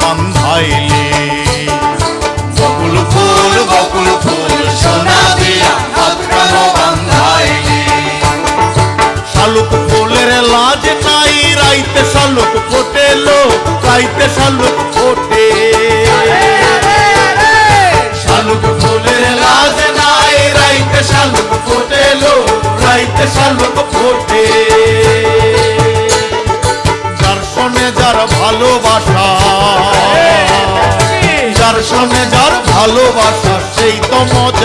বান্ধাইলি? বকুল ফুল বকুল ফুল সোনা দিয়া হাত কেন শালুক ফুলের লাজ নাই, রাইতে শালুক ফোটে লো রাইতে শালুক ফোটে। শালুক ফুলের লাজ নাই, রাইতে শালুক ফোটে লো রাইতে শালুক যার ভালোবাসা যার সামনে যার ভালোবাসা সেই তো লুটেল